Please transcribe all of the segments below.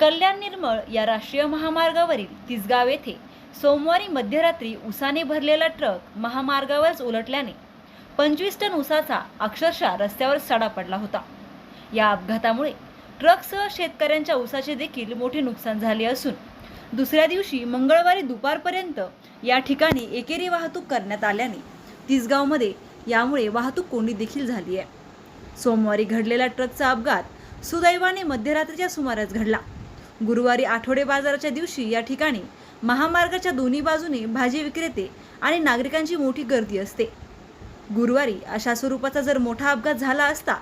कल्याण निर्मळ या राष्ट्रीय महामार्गावरील तिसगाव येथे सोमवारी मध्यरात्री उसाने भरलेला ट्रक महामार्गावरच उलटल्याने पंचवीस टन उसाचा अक्षरशः रस्त्यावर सडा पडला होता. या अपघातामुळे ट्रकसह शेतकऱ्यांच्या उसाचे देखील मोठे नुकसान झाले असून दुसऱ्या दिवशी मंगळवारी दुपारपर्यंत या ठिकाणी एकेरी वाहतूक करण्यात आल्याने तिसगावमध्ये यामुळे वाहतूक कोंडी देखील झाली आहे. सोमवारी घडलेला ट्रकचा अपघात सुदैवाने मध्यरात्रीच्या सुमारास घडला. गुरुवारी आठवडे बाजाराच्या दिवशी या ठिकाणी महामार्गाच्या दोन्ही बाजूने भाजी विक्रेते आणि नागरिकांची मोठी गर्दी असते. गुरुवारी अशा स्वरूपाचा जर मोठा अपघात झाला असता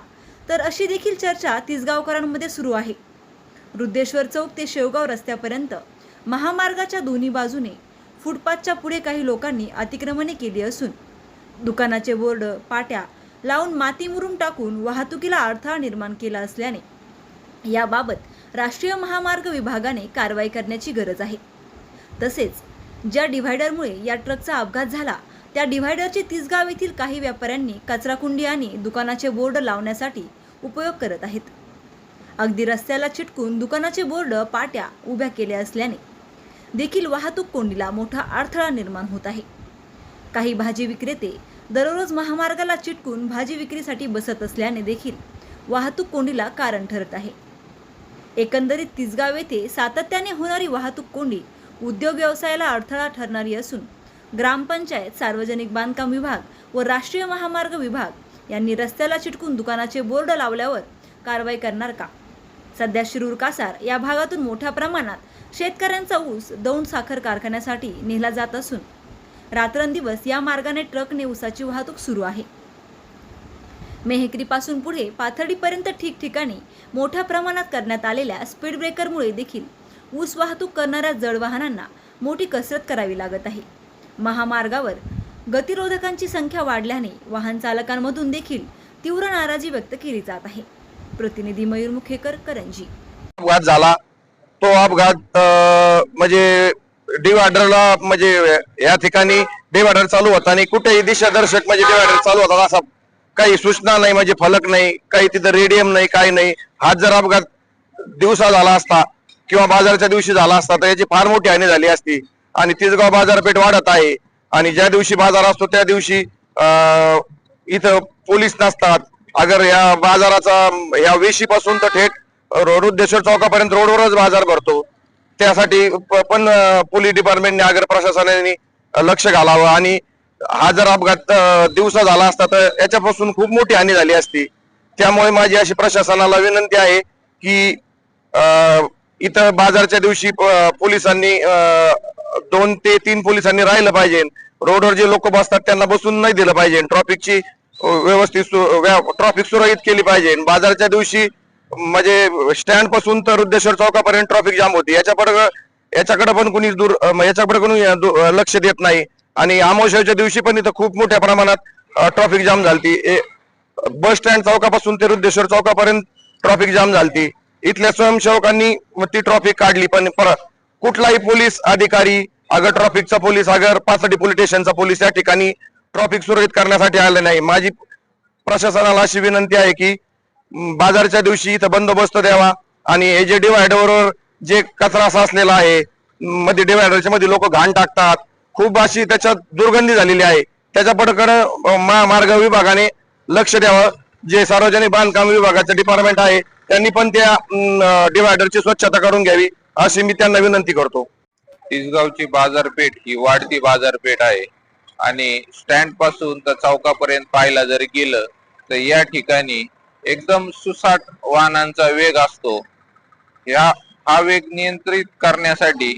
तर अशी देखील चर्चा तिसगावकरांमध्ये सुरू आहे. रुद्धेश्वर चौक ते शेवगाव रस्त्यापर्यंत महामार्गाच्या दोन्ही बाजूने फुटपाथच्या पुढे काही लोकांनी अतिक्रमणे केली असून दुकानाचे बोर्ड पाट्या लावून माती मुरून टाकून वाहतुकीला अडथळा निर्माण केला असल्याने याबाबत राष्ट्रीय महामार्ग विभागाने कारवाई करण्याची गरज आहे. तसेच ज्या डिव्हायडरमुळे या ट्रकचा अपघात झाला त्या डिव्हायडरचे तिसगाव येथील काही व्यापाऱ्यांनी कचराकुंडी आणि दुकानाचे बोर्ड लावण्यासाठी उपयोग करत आहेत. अगदी रस्त्याला चिटकून दुकानाचे बोर्ड पाट्या उभ्या केल्या असल्याने देखील वाहतूक कोंडीला मोठा अडथळा निर्माण होत आहे. काही भाजी विक्रेते दररोज महामार्गाला चिटकून भाजी विक्रीसाठी बसत असल्याने देखील वाहतूक कोंडीला कारण ठरत आहे. एकंदरीत तिसगाव येथे सातत्याने होणारी वाहतूक कोंडी उद्योग व्यवसायाला अडथळा ठरणारी असून ग्रामपंचायत सार्वजनिक बांधकाम विभाग व राष्ट्रीय महामार्ग विभाग यांनी रस्त्याला चिटकून दुकानाचे बोर्ड लावल्यावर कारवाई करणार का? सध्या शिरूर कासार या भागातून मोठ्या प्रमाणात शेतकऱ्यांचा ऊस दौंड साखर कारखान्यासाठी नेला जात असून रात्रंदिवस या मार्गाने ट्रकने ऊसाची वाहतूक सुरू आहे. मेहकरीपासून पुढे पाथर्डीपर्यंत ठिकठिकाणी मोठ्या प्रमाणात करण्यात आलेल्या स्पीड ब्रेकरमुळे देखील ऊस वाहतूक करणाऱ्या जड वाहनांना मोठी कसरत करावी लागत आहे. महामार्गावर गतिरोधकांची संख्या वाढल्याने वाहन चालकांमधून देखील तीव्र नाराजी व्यक्त केली जात आहे. प्रतिनिधी मयूर मुखेकर करंजी. अपघात झाला. तो अपघात अं, म्हणजे डिवायडरला म्हणजे या ठिकाणी डिवायडर चालू होता आणि कुठेही दिशादर्शक म्हणजे डिवायडर चालू होता असा काही सूचना नाही म्हणजे फलक नाही काही तिथं रेडियम नाही काही नाही. हात जर अपघात दिवसा झाला असता किंवा बाजाराच्या दिवशी झाला असता तर याची फार मोठी हानी झाली असती. आणि तिसगाव बाजारपेठ वाढत आहे. आणि ज्या दिवशी बाजार असतो त्या दिवशी इथं पोलीस नसतात. अगर या बाजाराचा या वेशीपासून तर थेट रुद्धेश्वर चौकापर्यंत रोडवरच बाजार भरतो. त्यासाठी प- पण पोलीस डिपार्टमेंटने अगर प्रशासनाने लक्ष घालावं आणि हा जर अपघात दिवसा झाला असता तर याच्यापासून खूप मोठी हानी झाली असती. त्यामुळे माझी अशी प्रशासनाला विनंती आहे की इथं बाजारच्या दिवशी पोलिसांनी दोन ते तीन पोलिसांनी राहिलं पाहिजे. रोडवर जे लोक बसतात त्यांना बसून नाही दिलं पाहिजे. ट्रॉफिकची व्यवस्थित ट्रॉफिक सुरळीत केली पाहिजे. बाजारच्या दिवशी म्हणजे स्टँडपासून तर रुद्धेश्वर चौकापर्यंत ट्रॉफिक जाम होती. याच्याकडे याच्याकडे पण कुणी दूर याच्याकडे कोणी लक्ष देत नाही. आणि अमावश्याच्या दिवशी पण इथं खूप मोठ्या प्रमाणात ट्रॉफिक जाम झालती. ए- बस स्टँड चौकापासून ते रुद्धेश्वर चौकापर्यंत ट्रॉफिक जाम झालती. इथल्या स्वयंसेवकांनी ती ट्रॉफिक काढली पण परत कुठलाही पोलीस अधिकारी अगर ट्रॉफिकचा पोलीस अगर पाचडी पोलीस स्टेशनचा पोलीस या ठिकाणी ट्रॉफिक सुरळीत करण्यासाठी आले नाही. माझी प्रशासनाला अशी विनंती आहे की बाजारच्या दिवशी इथं बंदोबस्त द्यावा आणि हे जे डिवायडरवर जे कचरा साचलेला आहे मध्ये डिवायडरच्या मध्ये लोक घाण टाकतात खूप अशी त्याच्यात दुर्गंधी झालेली आहे. त्याच्या पडकडे महामार्ग विभागाने लक्ष द्यावं. जे सार्वजनिक बांधकाम विभागाचं डिपार्टमेंट आहे त्यांनी पण त्या डिवायडरची स्वच्छता करून घ्यावी अशी मी त्यांना विनंती करतो. तिसगावची बाजारपेठ ही वाढती बाजारपेठ आहे. आणि स्टँडपासून तर चौकापर्यंत पाहायला जर गेलं तर या ठिकाणी एकदम सुसाट वाहनांचा वेग असतो. या हा वेग नियंत्रित करण्यासाठी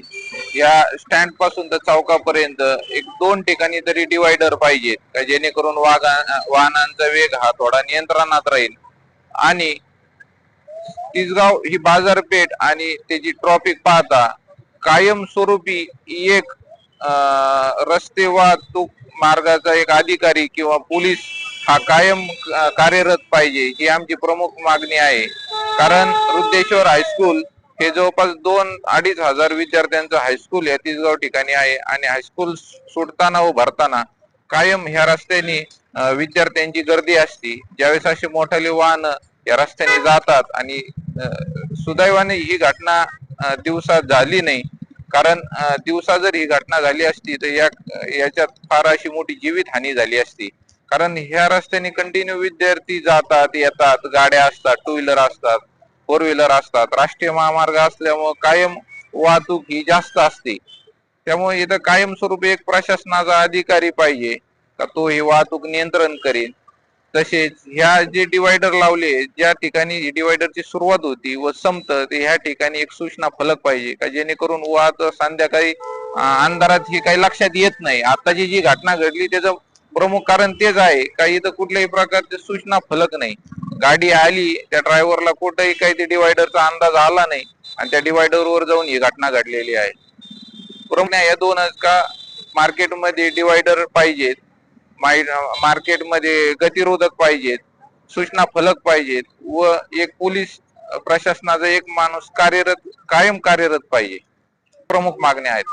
या स्टँडपासून तर चौकापर्यंत एक दोन ठिकाणी तरी डिवायडर पाहिजेत का जेणेकरून वाहनांचा वेग हा थोडा नियंत्रणात राहील. आणि तिसगाव ही बाजारपेठ आणि त्याची ट्रॉफिक पाहता कायमस्वरूपी एक अं, रस्ते वाहतूक मार्गाचा एक अधिकारी किंवा पोलीस हा कायम कार्यरत पाहिजे ही आमची प्रमुख मागणी आहे. कारण रुद्धेश्वर हायस्कूल हे जवळपास दोन अडीच हजार विद्यार्थ्यांचं हायस्कूल या तिसगाव ठिकाणी आहे. आणि हायस्कूल सुटताना व भरताना कायम ह्या रस्त्याने विद्यार्थ्यांची गर्दी असते. ज्यावेळेस अशी मोठाले वाहन या रस्त्याने जातात आणि सुदैवाने ही घटना दिवसा झाली नाही. कारण दिवसा जर ही घटना झाली असती तर या याच्यात फार अशी मोठी जीवित हानी झाली असती. कारण ह्या रस्त्याने कंटिन्यू विद्यार्थी जातात येतात गाड्या असतात टू व्हीलर असतात. फोर व्हीलर असतात. राष्ट्रीय महामार्ग असल्यामुळे कायम वाहतूक ही जास्त असते. त्यामुळे इथं कायमस्वरूपी एक प्रशासनाचा अधिकारी पाहिजे का तो ही वाहतूक नियंत्रण करेल. तसेच ह्या जे डिवायडर लावले ज्या ठिकाणी डिवायडरची सुरुवात होती व संपत ते ह्या ठिकाणी एक सूचना फलक पाहिजे का जेणेकरून वाहत संध्याकाळी अंधारात हे काही लक्षात येत नाही. आताची जी घटना घडली त्याचं प्रमुख कारण तेच आहे का इथं कुठल्याही प्रकारचे सूचना फलक नाही. गाडी आली त्या ड्रायव्हरला कुठेही काही ते डिवायडरचा अंदाज आला नाही आणि त्या डिवायडरवर जाऊन ही घटना घडलेली आहे. प्रमुख या दोनच का मार्केटमध्ये डिवायडर पाहिजेत मार्केटमध्ये गतिरोधक पाहिजेत सूचना फलक पाहिजेत व एक पोलीस प्रशासनाचा एक माणूस कार्यरत कायम कार्यरत पाहिजे. प्रमुख मागण्या आहेत.